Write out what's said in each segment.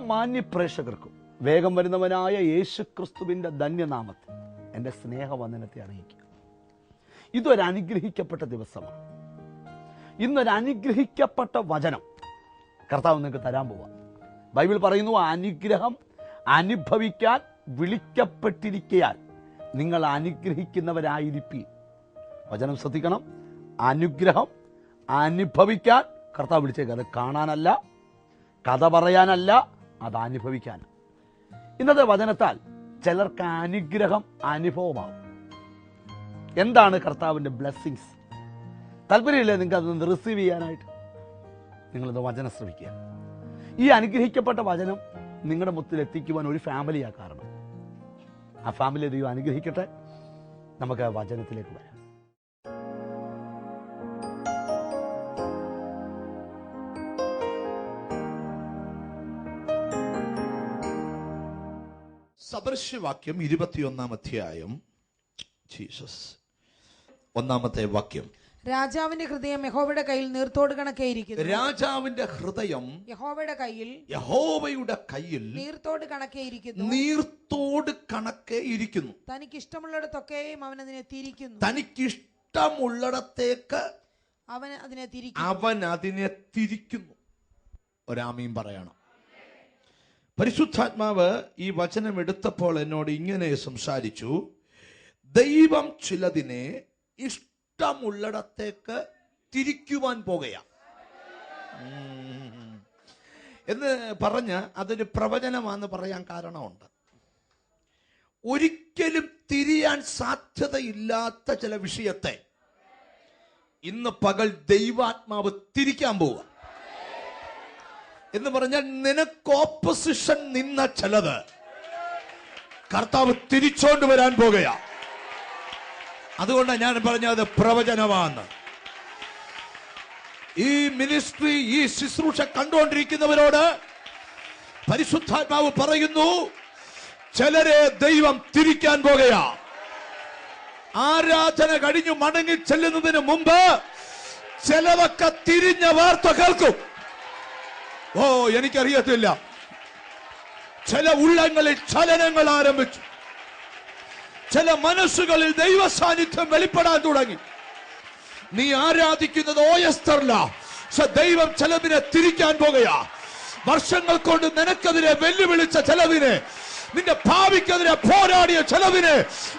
മാന്യ പ്രേക്ഷകർക്കും വേഗം വരുന്നവനായ യേശു ക്രിസ്തുവിന്റെ ധന്യനാമത്തിൽ എന്റെ സ്നേഹവന്ദനത്തെ അറിയിക്കുക ഇതൊരു അനുഗ്രഹിക്കപ്പെട്ട ദിവസമാണ്. ഇന്നൊരു അനുഗ്രഹിക്കപ്പെട്ട വചനം കർത്താവ് നിങ്ങൾക്ക് തരാൻ പോവാം. ബൈബിൾ പറയുന്നു അനുഗ്രഹം അനുഭവിക്കാൻ വിളിക്കപ്പെട്ടിരിക്കയാൽ നിങ്ങൾ അനുഗ്രഹിക്കുന്നവരായിരിക്കും വചനം ശ്രദ്ധിക്കണം. അനുഗ്രഹം അനുഭവിക്കാൻ കർത്താവ് വിളിച്ചേക്ക്. അത് കാണാനല്ല കഥ പറയാനല്ല അത് അനുഭവിക്കാൻ ഇന്നത്തെ വചനത്താൽ ചിലർക്ക് അനുഗ്രഹം അനുഭവമാകും എന്താണ് കർത്താവിന്റെ ബ്ലെസ്സിങ്സ്? താല്പര്യമില്ലേ നിങ്ങൾക്ക് അതൊന്ന് റിസീവ് ചെയ്യാനായിട്ട്? നിങ്ങളിത് വചനം ശ്രമിക്കുക. ഈ അനുഗ്രഹിക്കപ്പെട്ട വചനം നിങ്ങളുടെ മുത്തിൽ എത്തിക്കുവാൻ ഒരു ഫാമിലിയാണ് കാരണം. ആ ഫാമിലി ദൈവം അനുഗ്രഹിക്കട്ടെ. നമുക്ക് വചനത്തിലേക്ക് വരാം. സദൃശ്യവാക്യം ഇരുപത്തിയൊന്നാം അധ്യായം. ജീസസ് ഒന്നാമത്തെ വാക്യം. രാജാവിന്റെ ഹൃദയം യഹോവയുടെ കയ്യിൽ നീർത്തോട് കണക്കേയിരിക്കുന്നു. രാജാവിന്റെ ഹൃദയം യഹോവയുടെ കയ്യിൽ യഹോവയുടെ കയ്യിൽ നീർത്തോട് കണക്കേയിരിക്കുന്നു. നീർത്തോട് കണക്കേ ഇരിക്കുന്നു തനിക്ക് ഇഷ്ടമുള്ളിടത്തൊക്കെയും അവൻ അതിനെ തിരിക്കുന്നു. തനിക്ക് ഇഷ്ടമുള്ളിടത്തേക്ക് അവൻ അതിനെ തിരിക്കുന്നു. അവൻ അതിനെ തിരിക്കുന്നു. ഒരാമയും പറയണം. പരിശുദ്ധാത്മാവ് ഈ വചനം എടുത്തപ്പോൾ എന്നോട് ഇങ്ങനെ സംസാരിച്ചു ദൈവം ചിലതിനെ ഇഷ്ടമുള്ളിടത്തേക്ക് തിരിക്കുവാൻ പോകുകയാ. എന്ന് പറഞ്ഞ് അതൊരു പ്രവചനമാണെന്ന് പറയാൻ കാരണമുണ്ട്. ഒരിക്കലും തിരിയാൻ സാധ്യതയില്ലാത്ത ചില വിഷയത്തെ ഇന്ന് പകൽ ദൈവാത്മാവ് തിരിക്കാൻ പോവുക. എന്ന് പറഞ്ഞാൽ നിനക്ക് ഓപ്പോസിഷൻ നിന്ന ചിലത് കർത്താവ് തിരിച്ചോണ്ട് വരാൻ പോകുകയാ. അതുകൊണ്ടാണ് ഞാൻ പറഞ്ഞത് പ്രവചനമാണ്. ഈ മിനിസ്ട്രി ഈ ശുശ്രൂഷ കണ്ടുകൊണ്ടിരിക്കുന്നവരോട് പരിശുദ്ധാത്മാവ് പറയുന്നു ചിലരെ ദൈവം തിരിക്കാൻ പോകുകയാ. ആരാധന കഴിഞ്ഞു മടങ്ങി ചെല്ലുന്നതിന് മുമ്പ് ചിലതൊക്കെ തിരിഞ്ഞ വാർത്ത കേൾക്കും. ഓ എനിക്കറിയത്തില്ല. ചില ഉള്ളങ്ങളിൽ ചലനങ്ങൾ ആരംഭിച്ചു. ചില മനസ്സുകളിൽ ദൈവ സാന്നിധ്യം വെളിപ്പെടാൻ തുടങ്ങി. നീ ആരാധിക്കുന്നത് ഓയസ്തറല്ല ദൈവം ചിലതിനെ തിരിക്കാൻ പോകയാ വർഷങ്ങൾ കൊണ്ട് നിനക്കെതിരെ വെല്ലുവിളിച്ച ചിലതിനെ നിന്റെ ഭാവിക്കെതിരെ പോരാടിയ ചിലതിനെ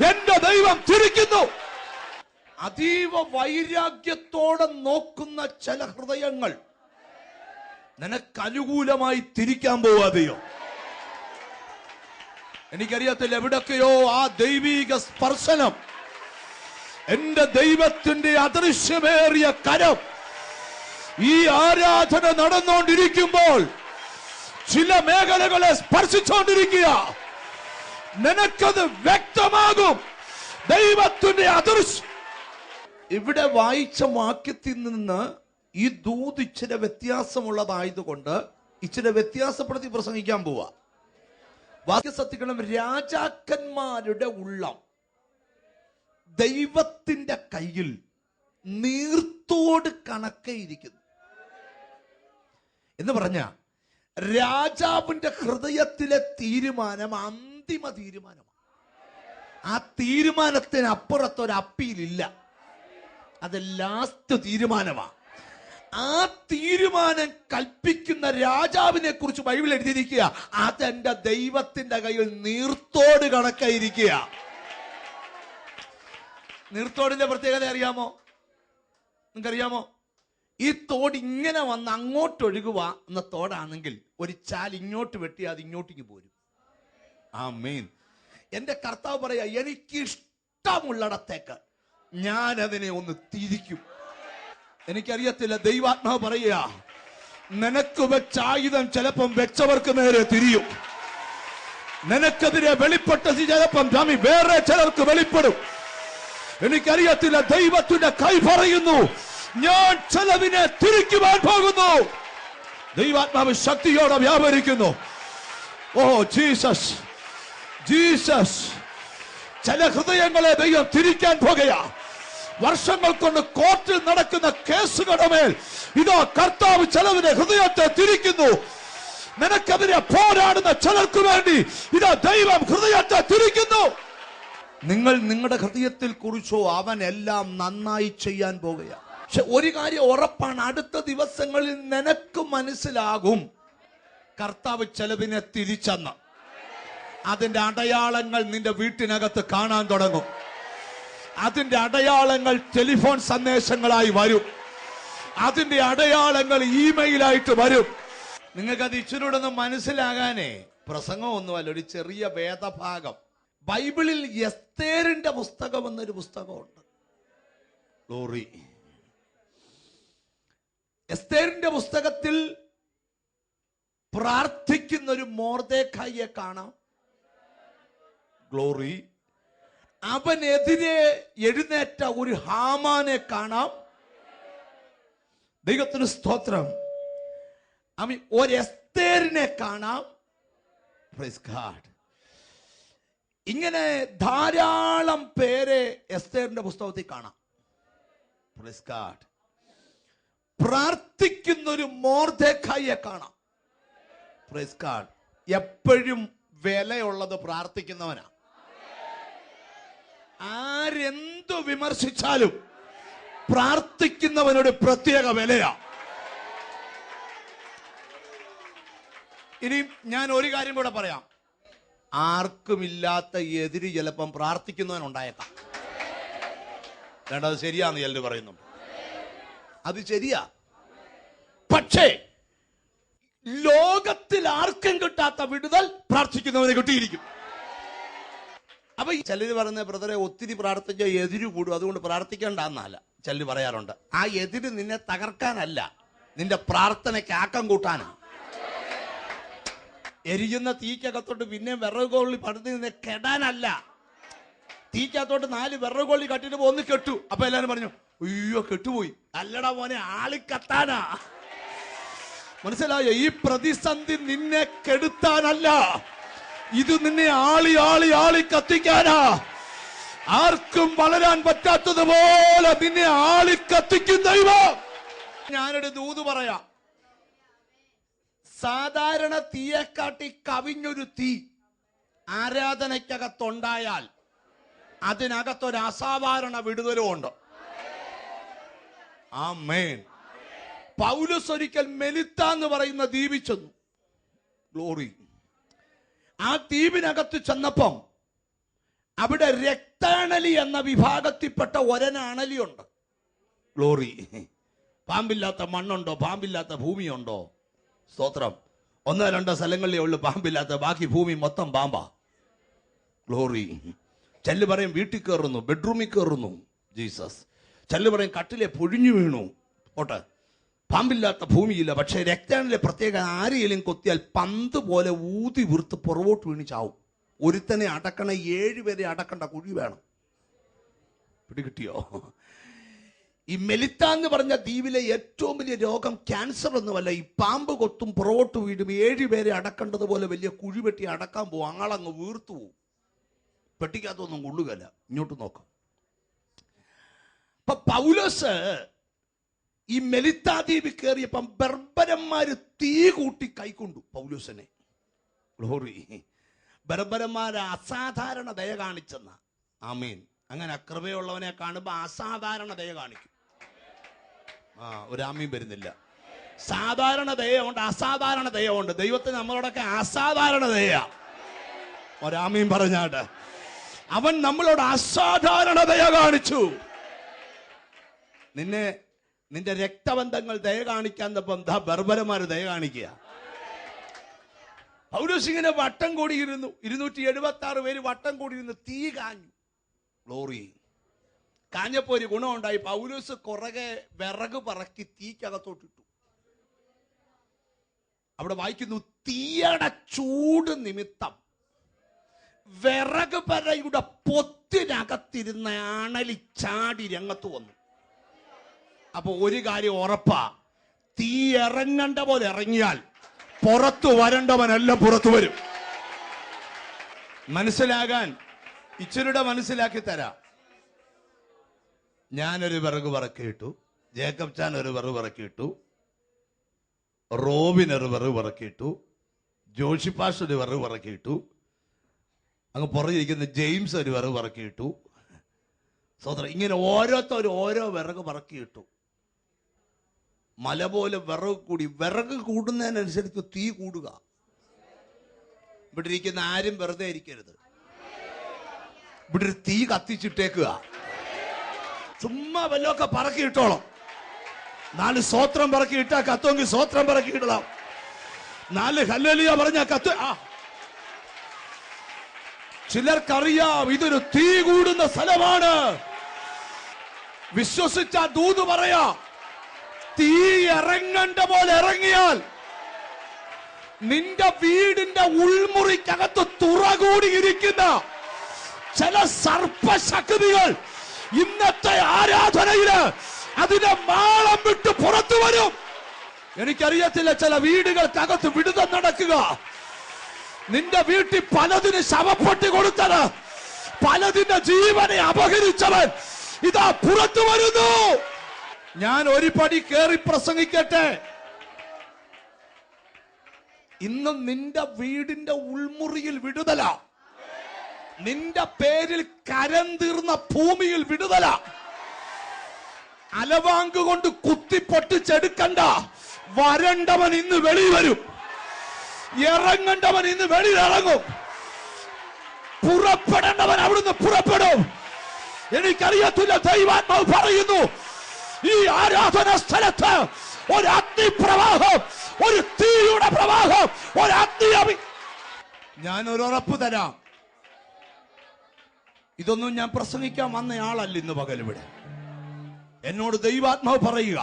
എന്റെ ദൈവം തിരിക്കുന്നു. അതീവ വൈരാഗ്യത്തോടെ നോക്കുന്ന ചില ഹൃദയങ്ങൾ നിനക്ക് അനുകൂലമായി തിരിക്കാൻ പോവാതെയോ എനിക്കറിയത്തില്ല എവിടൊക്കെയോ ആ ദൈവീക സ്പർശനം എന്റെ ദൈവത്തിന്റെ അദൃശ്യമേറിയ കരം ഈ ആരാധന നടന്നുകൊണ്ടിരിക്കുമ്പോൾ ചില മേഖലകളെ സ്പർശിച്ചുകൊണ്ടിരിക്കുക നിനക്കത് വ്യക്തമാകും. ദൈവത്തിന്റെ അദൃശ്യം. ഇവിടെ വായിച്ച വാക്യത്തിൽ നിന്ന് ഈ ദൂത് ഇച്ചിരി വ്യത്യാസമുള്ളതായതുകൊണ്ട് ഇച്ചിരി വ്യത്യാസപ്പെടുത്തി പ്രസംഗിക്കാൻ പോവാ. വാക്യസത്യങ്ങളും രാജാക്കന്മാരുടെ ഉള്ളം ദൈവത്തിന്റെ കയ്യിൽ നീർത്തോട് കണക്കയിരിക്കുന്നു. എന്ന് പറഞ്ഞ രാജാവിന്റെ ഹൃദയത്തിലെ തീരുമാനം അന്തിമ തീരുമാനമാണ്. ആ തീരുമാനത്തിന് അപ്പുറത്തൊരു അപ്പീലില്ല. അത് ലാസ്റ്റ് തീരുമാനമാണ്. ആ തീരുമാനം കൽപ്പിക്കുന്ന രാജാവിനെ കുറിച്ച് ബൈബിൾ എഴുതിയിരിക്കുക. അതെന്റെ ദൈവത്തിന്റെ കയ്യിൽ നീർത്തോട് കണക്കായിരിക്കുക. നീർത്തോടിന്റെ പ്രത്യേകത അറിയാമോ? നിങ്ങൾക്കറിയാമോ? ഈ തോട് ഇങ്ങനെ വന്ന് അങ്ങോട്ട് ഒഴുകുക എന്ന തോടാണെങ്കിൽ ഒരു ചാൽ ഇങ്ങോട്ട് വെട്ടി അത് ഇങ്ങോട്ടേക്ക് പോരും. ആ മെയിൻ എന്റെ കർത്താവ് പറയാ എനിക്ക് ഇഷ്ടമുള്ളടത്തേക്ക് ഞാൻ അതിനെ ഒന്ന് തിരിക്കും. എനിക്കറിയത്തില്ല ദൈവാത്മാവ് പറയുക നിനക്ക് വെച്ച ആയുധം ചിലപ്പം വെച്ചവർക്ക് നേരെ തിരിയും. നിനക്കെതിരെ വെളിപ്പെട്ടത് ചിലപ്പം സ്വാമി വേറെ ചിലർക്ക് വെളിപ്പെടും. എനിക്കറിയത്തില്ല ദൈവത്തിന്റെ കൈ പറയുന്നു ഞാൻ ചെലവിനെ തിരിക്കുവാൻ പോകുന്നു. ദൈവാത്മാവ് ശക്തിയോടെ വ്യാപരിക്കുന്നു. ഓ ജീസസ് ജീസസ് ചില ഹൃദയങ്ങളെ ദൈവം തിരിക്കാൻ പോകുകയാ. വർഷങ്ങൾ കൊണ്ട് കോർട്ടിൽ നടക്കുന്ന കേസുകളുടെ മേൽ ഇതോ കർത്താവ് ചിലവിന്റെ ഹൃദയത്തെ തിരിക്കുന്നു. നിനക്കെതിരെ പോരാടുന്ന ചിലർക്ക് വേണ്ടി ഇതാ ദൈവം ഹൃദയത്തെ തിരിക്കുന്നു. നിങ്ങൾ നിങ്ങളുടെ ഹൃദയത്തിൽ കുറിച്ചോ അവൻ എല്ലാം നന്നായി ചെയ്യാൻ പോകുകയാണ് പക്ഷെ ഒരു കാര്യം ഉറപ്പാണ് അടുത്ത ദിവസങ്ങളിൽ നിനക്ക് മനസ്സിലാകും. കർത്താവ് ചെലവിനെ തിരിച്ചെന്ന്. അതിന്റെ അടയാളങ്ങൾ നിന്റെ വീട്ടിനകത്ത് കാണാൻ തുടങ്ങും. അതിന്റെ അടയാളങ്ങൾ ടെലിഫോൺ സന്ദേശങ്ങളായി വരും. അതിന്റെ അടയാളങ്ങൾ ഇമെയിലായിട്ട് വരും. നിങ്ങൾക്കത് ഇച്ചിരൂടെ ഒന്ന് മനസ്സിലാകാനേ പ്രസംഗമൊന്നുമല്ല ഒരു ചെറിയ വേദഭാഗം. ബൈബിളിൽ എസ്തേറിന്റെ പുസ്തകം എന്നൊരു പുസ്തകമുണ്ട്. ലോറി എസ്തേറിന്റെ പുസ്തകത്തിൽ പ്രാർത്ഥിക്കുന്ന ഒരു മോർദേഖായിയെ കാണാം. ഗ്ലോറി അവനെതിരെ എഴുന്നേറ്റ ഒരു ഹാമാനെ കാണാം ദൈവത്തിന് സ്തോത്രം അമി ഒരു എസ്തേറിനെ കാണാം. ഇങ്ങനെ ധാരാളം പേരെ എസ്തേറിന്റെ പുസ്തകത്തിൽ കാണാം. പ്രാർത്ഥിക്കുന്ന ഒരു മോർദേഖായിയെ കാണാം. എപ്പോഴും വിലയുള്ളത് പ്രാർത്ഥിക്കുന്നവനാ ആരെന്തു വിമർശിച്ചാലും പ്രാർത്ഥിക്കുന്നവനൊരു പ്രത്യേക വിലയാ. ഇനി ഞാൻ ഒരു കാര്യം കൂടെ പറയാം. ആർക്കുമില്ലാത്ത എതിരി ചിലപ്പം പ്രാർത്ഥിക്കുന്നവൻ ഉണ്ടായേക്കാം വേണ്ടത് ശരിയാന്ന് ചിലർ പറയുന്നു. അത് ശരിയാ. പക്ഷേ ലോകത്തിൽ ആർക്കും കിട്ടാത്ത വിടുതൽ പ്രാർത്ഥിക്കുന്നവന് കിട്ടിയിരിക്കും. അപ്പൊ ഈ ചിലര് പറയുന്ന ബ്രദറെ ഒത്തിരി പ്രാർത്ഥിച്ച എതിര് കൂടും. അതുകൊണ്ട് പ്രാർത്ഥിക്കേണ്ട എന്നല്ല ചിലര് പറയാറുണ്ട്. ആ എതിര് നിന്നെ തകർക്കാനല്ല നിന്റെ പ്രാർത്ഥനയ്ക്ക് ആക്കം കൂട്ടാനാണ് എരിയുന്ന തീക്കകത്തോട്ട് പിന്നെ വിറകുകൊള്ളി പടുത്ത് നിന്നെ കെടാനല്ല. തീക്കകത്തോട്ട് നാല് വിറകുകൊള്ളി കട്ടിട്ട് ഒന്ന് കെട്ടു. അപ്പൊ എല്ലാരും പറഞ്ഞു അയ്യോ കെട്ടുപോയി. അല്ലടാ മോനെ ആളി കത്താനാ. മനസ്സിലായോ? ഈ പ്രതിസന്ധി നിന്നെ കെടുത്താനല്ല. ഇത് നിന്നെ ആളി ആളി ആളി കത്തിക്കാനാ. ആർക്കും വളരാൻ പറ്റാത്തതുപോലെ നിന്നെ ആളി കത്തിക്കും ദൈവം. ഞാനൊരു ദൂത് പറയാം. സാധാരണ തീയെക്കാട്ടി കവിഞ്ഞൊരു തീ ആരാധനയ്ക്കകത്തുണ്ടായാൽ അതിനകത്തൊരു അസാധാരണ വിടുതലും ഉണ്ട്. ആ മേൻ പൗലുസ് ഒരിക്കൽ മെലിത്ത എന്ന് പറയുന്ന ദീപിച്ചെന്നു ഗ്ലോറി. ആ ദ്വീപിനകത്ത് ചെന്നപ്പം അവിടെ രക്താണലി എന്ന വിഭാഗത്തിൽപ്പെട്ട ഒരനാണലിയുണ്ട്. ഗ്ലോറി. പാമ്പില്ലാത്ത മണ്ണുണ്ടോ? പാമ്പില്ലാത്ത ഭൂമിയുണ്ടോ? സ്തോത്രം. ഒന്നോ രണ്ടോ സ്ഥലങ്ങളിലേ ഉള്ളൂ പാമ്പില്ലാത്ത. ബാക്കി ഭൂമി മൊത്തം പാമ്പാ. ഗ്ലോറി. ചെല്ലു പറയും വീട്ടിൽ കയറുന്നു ബെഡ്റൂമിൽ കയറുന്നു. ജീസസ്. ചെല്ലു പറയും കട്ടിലെ പൊഴിഞ്ഞു വീണു. ഓട്ടെ പാമ്പില്ലാത്ത ഭൂമിയില്ല. പക്ഷേ രക്താണിലെ പ്രത്യേക ആരെയെങ്കിലും കൊത്തിയാൽ പന്ത് പോലെ ഊതി വീർത്ത് പുറകോട്ട് വീണ് ചാവും. ഒരുത്തനെ അടക്കണ ഏഴുപേരെ അടക്കണ്ട കുഴി വേണം. പിടികിട്ടിയോ? ഈ മെലിത്ത എന്ന് പറഞ്ഞ ദ്വീപിലെ ഏറ്റവും വലിയ രോഗം ക്യാൻസർ ഒന്നുമല്ല. ഈ പാമ്പ് കൊത്തും പുറകോട്ട് വീടും ഏഴുപേരെ അടക്കേണ്ടതുപോലെ വലിയ കുഴി വെട്ടി അടക്കാൻ പോകും ആളങ്ങ് വീർത്തു പോവും. പെട്ടിക്കകത്തൊന്നും കൊള്ളുകയല്ല. ഇങ്ങോട്ട് നോക്കാം. അപ്പൊ പൗലോസ് ഈ മെലിത്താദ്വീപ് കയറിയപ്പം ബർബരന്മാര് തീ കൂട്ടി കൈക്കൊണ്ടു പൗലൂസനെ. ഗ്ലോറി ബർബരന്മാരെ അസാധാരണ ദയ കാണിച്ചെന്ന. ആമീൻ. അങ്ങനെ അക്രമയുള്ളവനെ കാണുമ്പോൾ അസാധാരണ ദയ കാണിക്കും. ആ ഒരു ആമീൻ വരുന്നില്ല. സാധാരണ ദയമുണ്ട് അസാധാരണ ദയമുണ്ട് ദൈവത്തിന് നമ്മളോടൊക്കെ അസാധാരണ ദയ. ഒരാമീൻ പറഞ്ഞാട്ട്. അവൻ നമ്മളോട് അസാധാരണ ദയ കാണിച്ചു. നിന്നെ നിന്റെ രക്തബന്ധങ്ങൾ ദയ കാണിക്കാൻ ദാ ബർബരമാര് ദയ കാണിക്കുക? പൗലോസ് ഇങ്ങനെ വട്ടം കൂടിയിരുന്നു. ഇരുന്നൂറ്റി എഴുപത്തി ആറ് പേര് വട്ടം കൂടിയിരുന്നു തീ കാഞ്ഞു. ഗ്ലോറി കാഞ്ഞപ്പോ ഒരു ഗുണമുണ്ടായി. പൗലൂസ് കുറകെ വിറക് പറക്കി തീക്കകത്തോട്ടിട്ടു. അവിടെ വായിക്കുന്നു തീയട ചൂട് നിമിത്തം വിറക് പരയുടെ പൊത്തിനകത്തിരുന്ന അണലി ചാടി രംഗത്ത് വന്നു. അപ്പൊ ഒരു കാര്യം ഉറപ്പാ. തീ ഇറങ്ങണ്ട പോലെ ഇറങ്ങിയാൽ പുറത്തു വരണ്ടവനെല്ലാം പുറത്തു വരും. മനസ്സിലാകാൻ? ഇച്ചിരിയുടെ മനസ്സിലാക്കി തരാ. ഞാനൊരു വിറക് വിറക്കിയിട്ടു ജേക്കബ് ചാൻ ഒരു വിറക് വിറക്കിയിട്ടു റോബിൻ ഒരു വിറക് വിറക്കിയിട്ടു ജോഷി പാഷ ഒരു വിറക് വിറക്കിയിട്ടു അങ്ങ് പുറകിരിക്കുന്ന ജെയിംസ് ഒരു വിറക് വിറക്കിയിട്ടു സോദരൻ ഇങ്ങനെ ഓരോരുത്തരും ഓരോ വിറക് പറക്കിയിട്ടു മല പോലെ വിറക് കൂടി വിറക് കൂടുന്നതിനനുസരിച്ച് തീ കൂടുക. ഇവിടെ ഇരിക്കുന്ന ആരും വെറുതെ ഇരിക്കരുത്. ഇവിടെ ഒരു തീ കത്തിച്ചിട്ടേക്കുക. ചുമ്മാ വല്ലതൊക്കെ പറക്കിയിട്ടോളാം നാല് സ്വോത്രം പറക്കിയിട്ടാ കത്തുമെങ്കിൽ സ്വോത്രം പറക്കിയിടலாம் നാല് ഹല്ലലിയ പറഞ്ഞ കത്ത് ആ. ചിലർക്കറിയാം ഇതൊരു തീ കൂടുന്ന സ്ഥലമാണ്. വിശ്വസിച്ച ദൂത് പറയാ. ഇറങ്ങണ്ട പോലെ ഇറങ്ങിയാൽ നിന്റെ വീടിന്റെ ഉൾമുറിക്കകത്ത് തുറകൂടിയിരിക്കുന്ന ചില സർപ്പശക്തികൾ ഇന്നത്തെ ആരാധനയിൽ അതിന്റെ മാളം വിട്ട് പുറത്തു വരും. എനിക്കറിയത്തില്ല ചില വീടുകൾക്കകത്ത് വിടുതം നടക്കുക. നിന്റെ വീട്ടിൽ പലതിന് ശവപ്പെട്ടി കൊടുത്തത് പലതിന്റെ ജീവനെ അപഹരിച്ചവൻ ഇതാ പുറത്തു വരുന്നു. ഞാൻ ഒരു പടി കയറി പ്രസംഗിക്കട്ടെ. ഇന്ന് നിന്റെ വീടിന്റെ ഉൾമുറിയിൽ വിടുതല. നിന്റെ പേരിൽ കരം തീർന്ന ഭൂമിയിൽ വിടുതല. അലവാങ്ക് കൊണ്ട് കുത്തി പൊട്ടിച്ചെടുക്കണ്ട വരണ്ടവൻ ഇന്ന് വെളി വരും. ഇറങ്ങണ്ടവൻ ഇന്ന് വെളിയിൽ ഇറങ്ങും പുറപ്പെടേണ്ടവൻ അവിടുന്ന് പുറപ്പെടും. എനിക്കറിയത്തില്ല ദൈവാത്മാവ് പറയുന്നു ഈ ആരാധന സ്ഥലത്ത് ഒരു അഗ്നിപ്രവാഹം ഒരു തീയുടെ പ്രവാഹം ഒരു അഗ്നി ഞാൻ ഒരു ഉറപ്പ് തരാം. ഇതൊന്നും ഞാൻ പ്രസംഗിക്കാൻ വന്നയാളല്ല ഇന്ന് പകൽ ഇവിടെ. എന്നോട് ദൈവാത്മാവ് പറയുക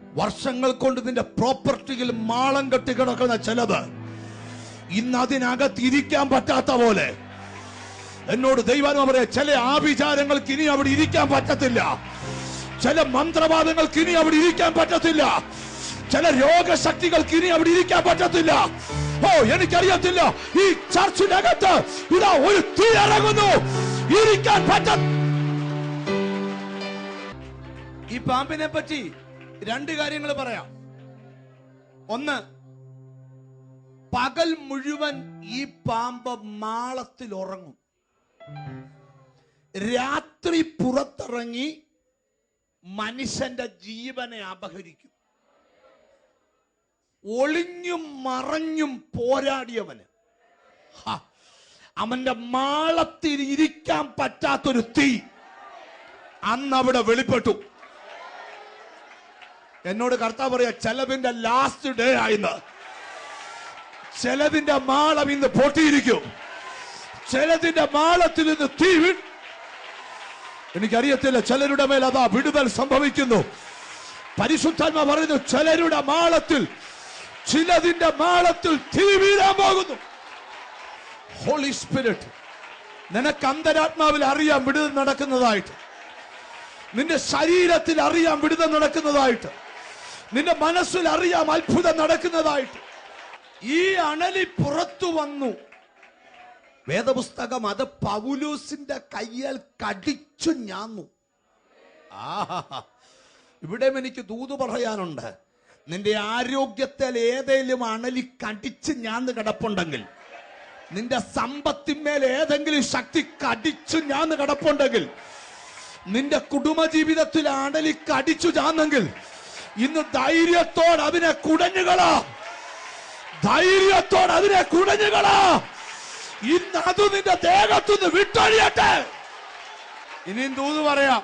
വർഷങ്ങൾ കൊണ്ട് നിന്റെ പ്രോപ്പർട്ടിയിൽ മാളം കെട്ടി കിടക്കുന്ന ചിലത് ഇന്ന് അതിനകത്ത് ഇരിക്കാൻ പറ്റാത്ത പോലെ. എന്നോട് ദൈവാത്മാവ് പറയാ ചില ആഭിചാരങ്ങൾക്ക് ഇനി അവിടെ ഇരിക്കാൻ പറ്റത്തില്ല. ചില മന്ത്രവാദങ്ങൾക്ക് ഇനി അവിടെ ഇരിക്കാൻ പറ്റത്തില്ല. ചില രോഗശക്തികൾക്ക് ഇനി അവിടെ ഇരിക്കാൻ പറ്റത്തില്ല. ഓ എനിക്കറിയത്തില്ല. ഈ ചർച്ചിനകത്ത് ഇതാ ഒരു തീ ഇറങ്ങുന്നു. ഇരിക്കാൻ പറ്റ ഈ പാമ്പിനെ പറ്റി രണ്ട് കാര്യങ്ങൾ പറയാം. ഒന്ന് പകൽ മുഴുവൻ ഈ പാമ്പ് മാളത്തിൽ ഉറങ്ങും. രാത്രി പുറത്തിറങ്ങി മനുഷ്യന്റെ ജീവനെ അപഹരിക്കും. ഒളിഞ്ഞും മറഞ്ഞും പോരാടിയവന്. അവന്റെ മാളത്തിൽ ഇരിക്കാൻ പറ്റാത്തൊരു തീ അന്ന് അവിടെ വെളിപ്പെട്ടു. എന്നോട് കർത്താവ് പറയാ ചെലവിന്റെ ലാസ്റ്റ് ഡേ ആയിന്ന്. ചെലവിന്റെ മാളം ഇന്ന് പൊട്ടിയിരിക്കും. ചെലതിന്റെ മാളത്തിൽ നിന്ന് തീ എനിക്കറിയത്തില്ല ചിലരുടെ മേൽ അതാ വിടുതൽ സംഭവിക്കുന്നു. പരിശുദ്ധാത്മ പറയുന്നു ചിലരുടെ മാളത്തിൽ ചിലതിന്റെ മാളത്തിൽ തീ പോകുന്നു. ഹോളി സ്പിരിറ്റ് നിനക്ക് അന്തരാത്മാവിൽ അറിയാം വിടുതൽ നടക്കുന്നതായിട്ട്. നിന്റെ ശരീരത്തിൽ അറിയാം വിടുതൽ നടക്കുന്നതായിട്ട്. നിന്റെ മനസ്സിൽ അറിയാം അത്ഭുതം നടക്കുന്നതായിട്ട്. ഈ അണലി പുറത്തു വന്നു. വേദപുസ്തകം അത് പൗലൂസിന്റെ കയ്യാൽ കടിച്ചു ഞാന്നു. ആഹാ ഇവിടെ എനിക്ക് ദൂത് പറയാനുണ്ട്. നിന്റെ ആരോഗ്യത്തിൽ ഏതെങ്കിലും അണലി കടിച്ച് ഞാൻ കിടപ്പുണ്ടെങ്കിൽ നിന്റെ സമ്പത്തിന്മേൽ ഏതെങ്കിലും ശക്തി കടിച്ചു ഞാൻ കിടപ്പുണ്ടെങ്കിൽ നിന്റെ കുടുംബജീവിതത്തിൽ അണലി കടിച്ചു ചാന്നെങ്കിൽ ഇന്ന് ധൈര്യത്തോട് അതിനെ കുടഞ്ഞുകളാ. ധൈര്യത്തോട് അതിനെ കുടഞ്ഞുകളാ. ഇന്ന് അത് നിന്റെ ദേഹത്തുനിന്ന് വിട്ടൊഴിയട്ടെ. ഇനിയും തൂത് പറയാം?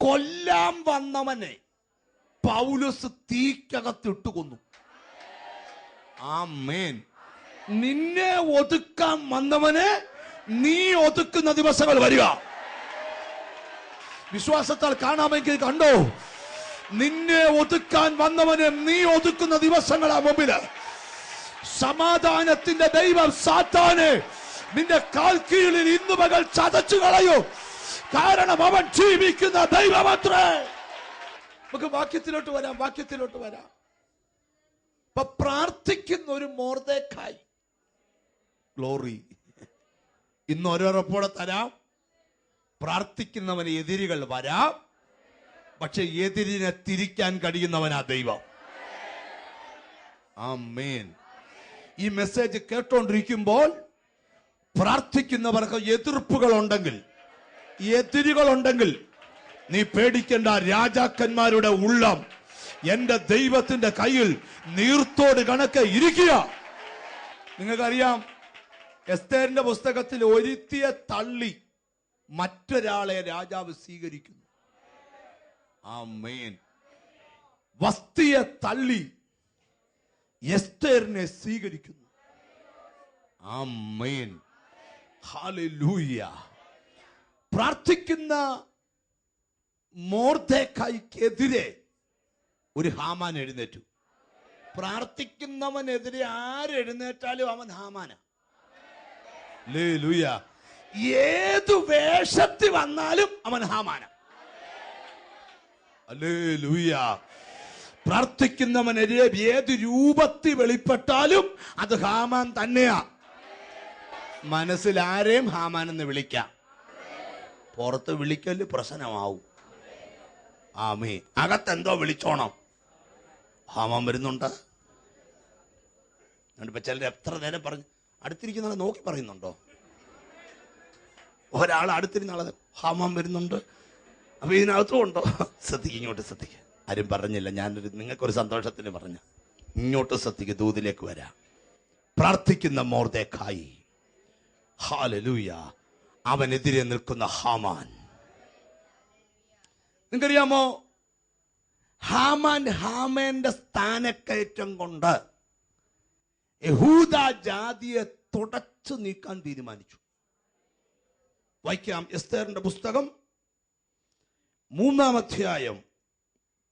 കൊല്ലാൻ വന്നവനെ പൗലോസ് തീക്കകത്തിട്ട് കൊന്നു. ആ മേൻ നിന്നെ ഒതുക്കാൻ വന്നവനെ നീ ഒതുക്കുന്ന ദിവസങ്ങൾ വരിക. വിശ്വാസത്താൽ കാണാമെങ്കിൽ കണ്ടോ? നിന്നെ ഒതുക്കാൻ വന്നവനെ നീ ഒതുക്കുന്ന ദിവസങ്ങളാ മുമ്പിൽ. സമാധാനത്തിന്റെ ദൈവം സാത്താനെ നിന്റെ കാൽ കീഴിൽ ഇന്നു പകൽ ചതച്ചു കളയൂ. കാരണം അവൻ ജീവിക്കുന്ന ദൈവമത്രേ. നമുക്ക് വാക്യത്തിലോട്ട് വരാം വാക്യത്തിലോട്ട് വരാം. ഇപ്പൊ പ്രാർത്ഥിക്കുന്ന ഒരു മോർദേക്കായി ഗ്ലോറി. ഇന്ന് ഓരോരപ്പോടെ തരാം. പ്രാർത്ഥിക്കുന്നവന് എതിരുകൾ വരാം. പക്ഷെ എതിരിനെ തിരിക്കാൻ കഴിയുന്നവനാ ദൈവം. ആ മെയിൻ ഈ മെസ്സേജ് കേട്ടോണ്ടിരിക്കുമ്പോൾ പ്രാർത്ഥിക്കുന്നവർക്ക് എതിർപ്പുകൾ ഉണ്ടെങ്കിൽ എതിരുകൾ ഉണ്ടെങ്കിൽ നീ പേടിക്കേണ്ട രാജാക്കന്മാരുടെ ഉള്ളം എന്റെ ദൈവത്തിന്റെ കയ്യിൽ നീർത്തോട് കണക്ക് ഇരിക്കുക. നിങ്ങൾക്കറിയാം എസ്തേറിന്റെ പുസ്തകത്തിൽ ഒരുത്തിയ തള്ളി മറ്റൊരാളെ രാജാവ് സ്വീകരിക്കുന്നു. ആ മെയിൻ. വസ്തിയെ തള്ളി എസ്തേറിനെ സ്വീകരിക്കുന്നു. ആ മെയിൻ ഹാലൂയ പ്രാർത്ഥിക്കുന്ന മോർദ്ധേക്കായിക്കെതിരെ ഒരു ഹാമാൻ എഴുന്നേറ്റു. പ്രാർത്ഥിക്കുന്നവനെതിരെ ആരെഴുന്നേറ്റാലും അവൻ ഹാമാന. ലൂയ ഏതു വേഷത്തിൽ വന്നാലും അവൻ ഹാമാന. ലൂയ പ്രാർത്ഥിക്കുന്നവനെതിരെ ഏത് രൂപത്തിൽ വെളിപ്പെട്ടാലും അത് ഹാമാൻ തന്നെയാ. മനസ്സിൽ ആരെയും ഹാമാൻ എന്ന് വിളിക്കാം. പുറത്ത് വിളിക്കൽ പ്രശ്നമാവും. ആമേ അകത്തെന്തോ വിളിച്ചോണം. ഹാമാൻ വരുന്നുണ്ട്. ഇപ്പൊ ചിലർ എത്ര നേരം പറഞ്ഞു അടുത്തിരിക്കുന്ന നോക്കി പറയുന്നുണ്ടോ? ഒരാൾ അടുത്തിരുന്ന ആളെ ഹാമാൻ വരുന്നുണ്ട്. അപ്പൊ ഇതിനകത്തും ഉണ്ടോ? ശ്രദ്ധിക്കുക ഇങ്ങോട്ട് ശ്രദ്ധിക്കുക ആരും പറഞ്ഞില്ല. ഞാനൊരു നിങ്ങൾക്കൊരു സന്തോഷത്തിന് പറഞ്ഞു. ഇങ്ങോട്ട് ശ്രദ്ധിക്കുക ദൂതിലേക്ക് വരാം. പ്രാർത്ഥിക്കുന്ന മോർദേക്കായി ഹാലലൂയ. അവനെതിരെ നിൽക്കുന്ന ഹാമാൻ. നിങ്ങൾക്കറിയാമോ? ഹാമാൻ ഹാമേന്റെ സ്ഥാനക്കയറ്റം കൊണ്ട് യഹൂദ ജാതിയെ തുടച്ചു നീക്കാൻ തീരുമാനിച്ചു. വായിക്കാം എസ്തേറിന്റെ പുസ്തകം മൂന്നാം അധ്യായം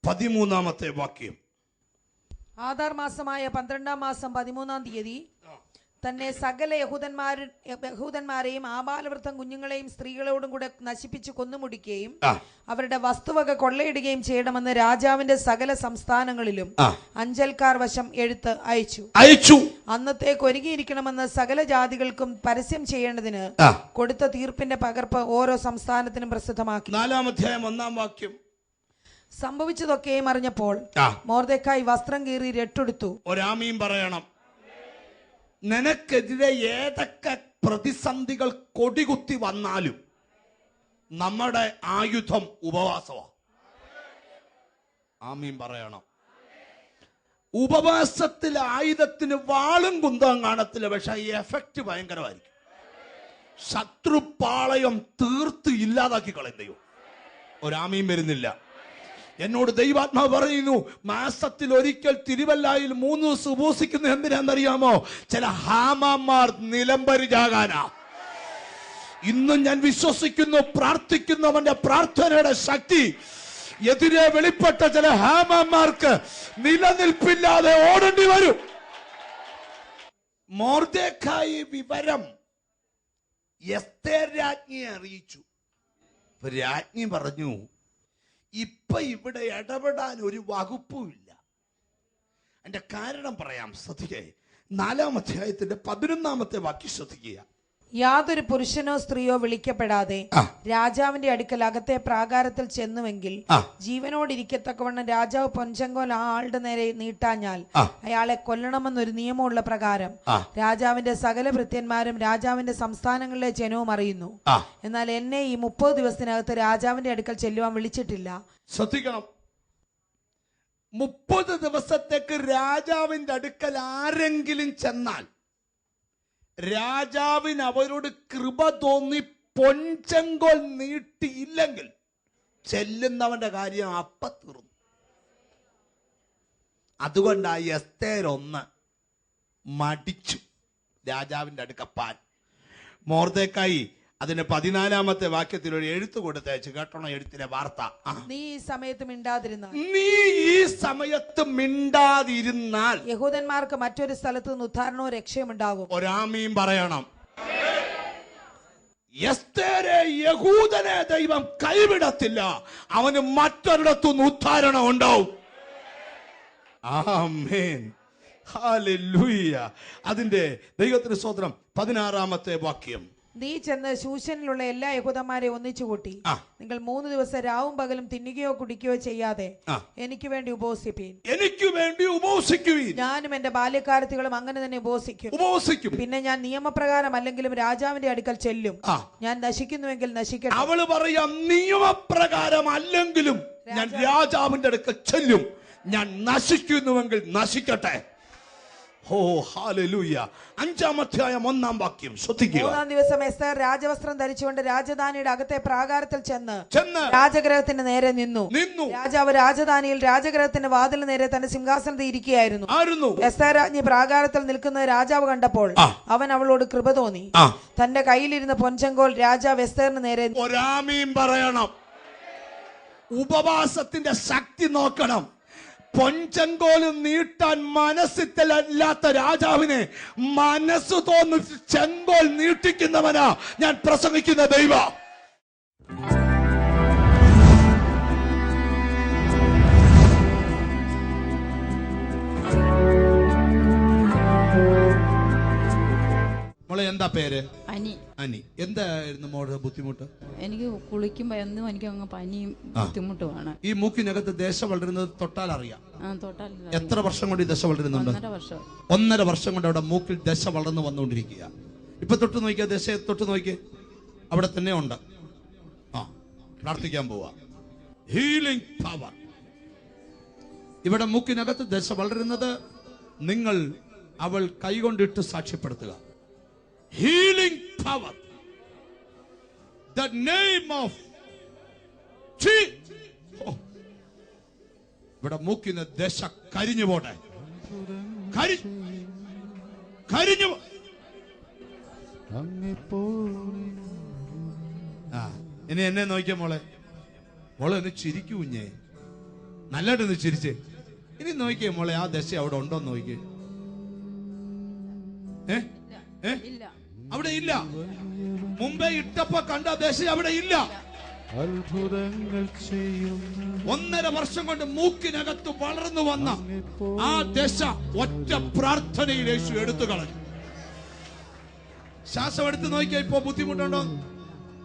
പതിമൂന്നാമത്തെ വാക്യം. ആധാർ മാസമായ പന്ത്രണ്ടാം മാസം പതിമൂന്നാം തീയതി തന്നെ സകല യഹൂദന്മാരും യഹൂദന്മാരെയും ആബാലവൃദ്ധം കുഞ്ഞുങ്ങളെയും സ്ത്രീകളോടും കൂടെ നശിപ്പിച്ച് കൊന്നുമുടിക്കുകയും അവരുടെ വസ്തുവക കൊള്ളയിടുകയും ചെയ്യണമെന്ന് രാജാവിന്റെ സകല സംസ്ഥാനങ്ങളിലും അഞ്ചൽക്കാർ വശം എഴുത്ത് അയച്ചു. അയച്ചു. അന്നത്തേക്ക് ഒരുങ്ങിയിരിക്കണമെന്ന് സകല ജാതികൾക്കും പരസ്യം ചെയ്യേണ്ടതിന് കൊടുത്ത തീർപ്പിന്റെ പകർപ്പ് ഓരോ സംസ്ഥാനത്തിനും പ്രസിദ്ധമാക്കി. നാലാം അധ്യായം ഒന്നാം വാക്യം. സംഭവിച്ചതൊക്കെയും അറിഞ്ഞപ്പോൾ മോർദക്കായി വസ്ത്രം കീറി രട്ടെടുത്തു. ഒരാമിയും പറയണം. നിനക്കെതിരെ ഏതൊക്കെ പ്രതിസന്ധികൾ കൊടികുത്തി വന്നാലും നമ്മുടെ ആയുധം ഉപവാസമാണ് ആമീൻ പറയണം. ഉപവാസത്തിൽ ആയുധത്തിന് വാളും കുന്തവും കാണത്തില്ല പക്ഷെ ഈ എഫക്റ്റ് ഭയങ്കരമായിരിക്കും. ശത്രുപാളയം തീർത്ത് ഇല്ലാതാക്കി കളയും ദൈവം. ഒരാമീൻ വരുന്നില്ല. എന്നോട് ദൈവാത്മാവ് പറയുന്നു മാസത്തിൽ ഒരിക്കൽ തിരുവല്ലായിൽ മൂന്ന് ദിവസം ഉപസിക്കുന്ന എന്തിനാണെന്നറിയാമോ? ചില ഹാമാർ നിലംപരിചാകാനാ ഇന്നും ഞാൻ വിശ്വസിക്കുന്നു പ്രാർത്ഥിക്കുന്നവന്റെ പ്രാർത്ഥനയുടെ ശക്തി. എതിരെ വെളിപ്പെട്ട ചില ഹാമാർക്ക് നിലനിൽപ്പില്ലാതെ ഓടേണ്ടി വരും. മോർദേക്കായി വിവരം എസ്തേർ രാജ്ഞിയെ അറിയിച്ചു. രാജ്ഞി പറഞ്ഞു ഇപ്പൊ ഇവിടെ ഇടപെടാൻ ഒരു വകുപ്പുമില്ല എന്റെ കാരണം പറയാം. ശ്രദ്ധിക്കേ. നാലാം അധ്യായത്തിന്റെ പതിനൊന്നാമത്തെ വാക്യം ശ്രദ്ധിക്കുക. യാതൊരു പുരുഷനോ സ്ത്രീയോ വിളിക്കപ്പെടാതെ രാജാവിന്റെ അടുക്കൽ അകത്തെ പ്രാകാരത്തിൽ ചെന്നുവെങ്കിൽ. ജീവനോടിരിക്കത്തക്കവണ്ണം രാജാവ് പൊൻചങ്കോൽ ആ ആളുടെ നേരെ നീട്ടാഞ്ഞാൽ അയാളെ കൊല്ലണമെന്നൊരു നിയമമുള്ള പ്രകാരം രാജാവിന്റെ സകല ഭൃത്യന്മാരും രാജാവിന്റെ സംസ്ഥാനങ്ങളിലെ ജനവും അറിയുന്നു. എന്നാൽ എന്നെ ഈ മുപ്പത് ദിവസത്തിനകത്ത് രാജാവിന്റെ അടുക്കൽ ചെല്ലുവാൻ വിളിച്ചിട്ടില്ല. ശ്രദ്ധിക്കണം. മുപ്പത് ദിവസത്തേക്ക് രാജാവിന്റെ അടുക്കൽ ആരെങ്കിലും ചെന്നാൽ രാജാവിന് അവരോട് കൃപ തോന്നി പൊൻചെങ്കോൽ നീട്ടിയില്ലെങ്കിൽ ചെല്ലുന്നവന്റെ കാര്യം അപ്പ തീർന്നു. അതുകൊണ്ടായി എസ്തേരൊന്ന് മടിച്ചു രാജാവിന്റെ അടുക്കപ്പാൻ. മോർദേക്കായി അതിന്റെ പതിനാലാമത്തെ വാക്യത്തിൽ ഒരു എഴുത്ത് കൊടുത്തയച്ചു കേട്ടോണോ എഴുത്തിലെ വാർത്ത? നീ ഈ സമയത്ത് മിണ്ടാതിരുന്നാൽ. നീ ഈ സമയത്ത് മിണ്ടാതിരുന്നാൽ യഹൂദന്മാർക്ക് മറ്റൊരു സ്ഥലത്ത് നിന്ന് ഉദ്ധാരണവും രക്ഷയും ഉണ്ടാകും. ഒരാമീം പറയണം. എസ്തേരെ യഹൂദനെ ദൈവം കൈവിടത്തില്ല. അവന് മറ്റൊരിടത്തുനിന്ന് ഉദ്ധാരണം ഉണ്ടാവും. ആമേൻ. അതിന്റെ ദൈവത്തിന് സ്വതന്ത്രം പതിനാറാമത്തെ വാക്യം. നീ ചെന്ന് ശൂശനിലുള്ള എല്ലാ യഹൂദന്മാരെ ഒന്നിച്ചു കൂട്ടി. നിങ്ങൾ മൂന്ന് ദിവസം രാവും പകലും തിന്നുകയോ കുടിക്കുകയോ ചെയ്യാതെ എനിക്ക് വേണ്ടി ഉപവസിപ്പീൻ. എനിക്ക് വേണ്ടി ഉപവസിക്കുവീൻ. ഞാനും എന്റെ ബാല്യക്കാരത്തികളും അങ്ങനെ തന്നെ ഉപവസിക്കും. ഉപവസിക്കും. പിന്നെ ഞാൻ നിയമപ്രകാരം അല്ലെങ്കിലും രാജാവിന്റെ അടുക്കൽ ചെല്ലും. ഞാൻ നശിക്കുന്നുവെങ്കിൽ നശിക്കട്ടെ. അവൾ പറയാം നിയമപ്രകാരം അല്ലെങ്കിലും ഞാൻ രാജാവിന്റെ അടുക്കൽ ചെല്ലും. ഞാൻ നശിക്കുന്നുവെങ്കിൽ നശിക്കട്ടെ. ഓ ഹാലലൂയ. അഞ്ചാം അധ്യായം ഒന്നാം വാക്യം. ശ്രദ്ധിക്കുക. മൂന്നാം ദിവസം എസ്തർ രാജവസ്ത്രം ധരിച്ചുകൊണ്ട് രാജധാനിയുടെ അകത്തെ പ്രാകാരത്തിൽ ചെന്ന് ചെന്ന് രാജഗ്രഹത്തിന് നേരെ നിന്നു. നിന്നു. രാജാവ് രാജധാനിയിൽ രാജഗ്രഹത്തിന്റെ വാതിലിന് നേരെ തന്റെ സിംഹാസനത്തിൽ ഇരിക്കുകയായിരുന്നു. ആയിരുന്നു എസ്തർ രാജ്ഞി പ്രാകാരത്തിൽ നിൽക്കുന്ന രാജാവ് കണ്ടപ്പോൾ അവൻ അവളോട് കൃപ തോന്നി. തന്റെ കയ്യിലിരുന്ന പൊൻചെങ്കോൽ രാജാവ് എസ്തറിന് നേരെ പറയണം. ഉപവാസത്തിന്റെ ശക്തി നോക്കണം. പൊൻചെങ്കോലും നീട്ടാൻ മനസ്സിത്തലല്ലാത്ത രാജാവിനെ മനസ്സ് തോന്നി ചെങ്കോൽ നീട്ടിക്കുന്നവനാ ഞാൻ പ്രസംഗിക്കുന്ന ദൈവ. മോളെ എന്താ പേര്? അനി. അനി. എന്തായിരുന്നു മോളുടെ ബുദ്ധിമുട്ട്? എനിക്ക് കുളിക്കുമ്പോ എന്നും എനിക്ക് അങ്ങ് പനിയും ബുദ്ധിമുട്ടുമാണ്. ഈ മൂക്കിനകത്ത് ദേശ വളരുന്നത് തൊട്ടാൽ അറിയാം. തൊട്ടാൽ എത്ര വർഷം കൊണ്ട് ഈ ദശ വളരുന്നുണ്ട്? ഒന്നര വർഷം. ഒന്നര വർഷം കൊണ്ട് അവിടെ മൂക്കിൽ ദശ വളർന്നു വന്നുകൊണ്ടിരിക്കുക ഇപ്പൊ തൊട്ട് നോക്കിയ ദശ തൊട്ട് നോക്കി. അവിടെ തന്നെ ഉണ്ട്. ആ പ്രാർത്ഥിക്കാൻ പോവാ. ഹീലിംഗ് പവർ ഇവിടെ മൂക്കിനകത്ത് ദശ വളരുന്നത് നിങ്ങൾ അവൾ കൈകൊണ്ടിട്ട് സാക്ഷ്യപ്പെടുത്തുക. Healing power. The name of ഇവിടെ മൂക്കിന് ദശ കരിഞ്ഞു പോട്ടെ. കരി കരിഞ്ഞു ആ ഇനി എന്നെ നോക്കിയ മോളെ. മോളെ ഒന്ന് ചിരിക്കൂ കുഞ്ഞേ. നല്ലതായിട്ട് ഒന്ന് ചിരിച്ചേ. ഇനി നോക്കിയേ മോളെ ആ ദശ അവിടെ ഉണ്ടോ എന്ന് നോക്കിയേ ഏ? ഏ അവിടെ ഇല്ല. മുംബൈ ഇട്ടപ്പ കണ്ട ദശ അവിടെ ഇല്ല. അത്ഭുതങ്ങൾ ചെയ്യുന്ന ഒന്നര വർഷം കൊണ്ട് മൂക്കിനകത്ത് വളർന്നു വന്ന ആ ദശ ഒറ്റ പ്രാർത്ഥനയിൽ യേശു എടുത്തു കളഞ്ഞു. ശ്വാസം എടുത്ത് നോക്കിയാ ഇപ്പൊ ബുദ്ധിമുട്ടുണ്ടോ?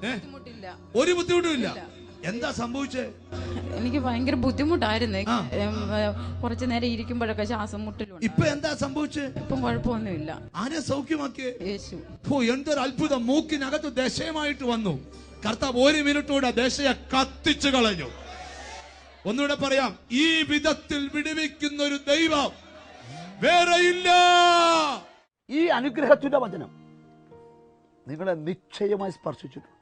ഏ? ബുദ്ധിമുട്ടില്ല. ഒരു ബുദ്ധിമുട്ടും ഇല്ല. എന്താ സംഭവിച്ചേ? എനിക്ക് ഭയങ്കര ബുദ്ധിമുട്ടായിരുന്നു. കുറച്ചു നേരം ഇരിക്കുമ്പോഴൊക്കെ ശ്വാസം മുട്ടലുണ്ട്. ഇപ്പൊ എന്താ സംഭവിച്ചേ? ഇപ്പൊ കുഴപ്പമൊന്നുമില്ല. ആരെ സൗഖ്യമാക്കിയേ? യേശു. ഓ എന്തൊരു അത്ഭുതം മൂക്കിനകത്ത് ദശയമായിട്ട് വന്നു. കർത്താവ് ഒരു മിനിറ്റോടെ ദശയെ കത്തിച്ചു കളഞ്ഞു. ഒന്നുകൂടെ പറയാം. ഈ വിധത്തിൽ വിടുവിക്കുന്ന ഒരു ദൈവം വേറെയില്ല. ഇല്ല ഈ അനുഗ്രഹത്തിന്റെ വചനം നിങ്ങളെ നിശ്ചയമായി സ്പർശിച്ചിട്ടുണ്ട്.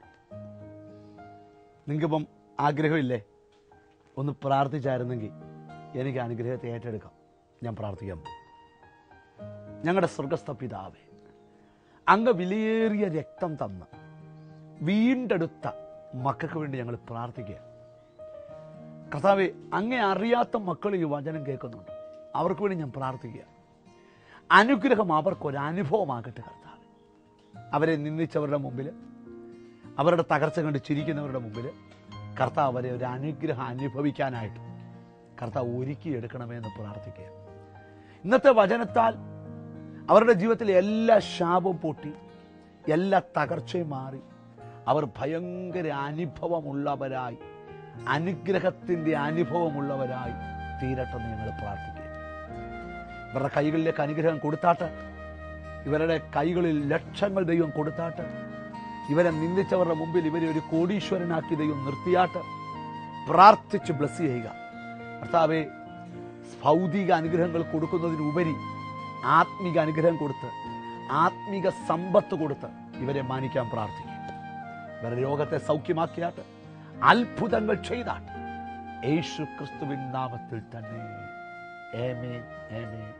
നിങ്ങൾക്കിപ്പം ആഗ്രഹമില്ലേ? ഒന്ന് പ്രാർത്ഥിച്ചായിരുന്നെങ്കിൽ എനിക്ക് അനുഗ്രഹത്തെ ഏറ്റെടുക്കാം. ഞാൻ പ്രാർത്ഥിക്കാൻ പോകും ഞങ്ങളുടെ സ്വർഗസ്ഥ പിതാവേ അങ്ങ് വിലയേറിയ രക്തം തന്ന് വീണ്ടെടുത്ത മക്കൾക്ക് വേണ്ടി ഞങ്ങൾ പ്രാർത്ഥിക്കുക. കർത്താവെ അങ്ങേ അറിയാത്ത മക്കൾ ഈ വചനം കേൾക്കുന്നുണ്ട്. അവർക്ക് വേണ്ടി ഞാൻ പ്രാർത്ഥിക്കുക. അനുഗ്രഹം അവർക്കൊരു അനുഭവമാകട്ടെ കർത്താവ്. അവരെ നിന്ദിച്ചവരുടെ മുമ്പിൽ അവരുടെ തകർച്ച കണ്ട് ചിരിക്കുന്നവരുടെ മുമ്പിൽ കർത്താവ് അവരെ ഒരു അനുഗ്രഹം അനുഭവിക്കാനായിട്ട് കർത്താവ് ഒരുക്കി ഒരുക്കിയെടുക്കണമെന്ന് പ്രാർത്ഥിക്കുക ഇന്നത്തെ വചനത്താൽ അവരുടെ ജീവിതത്തിലെ എല്ലാ ശാപവും പൊട്ടി എല്ലാ തകർച്ചയും മാറി. അവർ ഭയങ്കര അനുഭവമുള്ളവരായി അനുഗ്രഹത്തിന്റെ അനുഭവമുള്ളവരായി തീരട്ടെന്ന് ഞങ്ങൾ പ്രാർത്ഥിക്കുക ഇവരുടെ കൈകളിലേക്ക് അനുഗ്രഹം കൊടുത്താട്ട് ഇവരുടെ കൈകളിൽ ലക്ഷങ്ങൾ ദൈവം കൊടുത്താട്ട് ഇവരെ നിന്ദിച്ചവരുടെ മുമ്പിൽ ഇവരെ ഒരു കോടീശ്വരനാക്കി ദൈവം നിർത്തിയാട്ട് പ്രാർത്ഥിച്ച് ബ്ലസ് ചെയ്യുക. ഭർത്താവെ ഭൗതിക അനുഗ്രഹങ്ങൾ കൊടുക്കുന്നതിനുപരി ആത്മിക അനുഗ്രഹം കൊടുത്ത് ആത്മിക സമ്പത്ത് കൊടുത്ത് ഇവരെ മാനിക്കാൻ പ്രാർത്ഥിക്കും. ഇവരുടെ രോഗത്തെ സൗഖ്യമാക്കിയാട്ട് അത്ഭുതങ്ങൾ ചെയ്താട്ട്. യേശു ക്രിസ്തുവിൻ നാമത്തിൽ തന്നെ. ഏമേ ഏമേൻ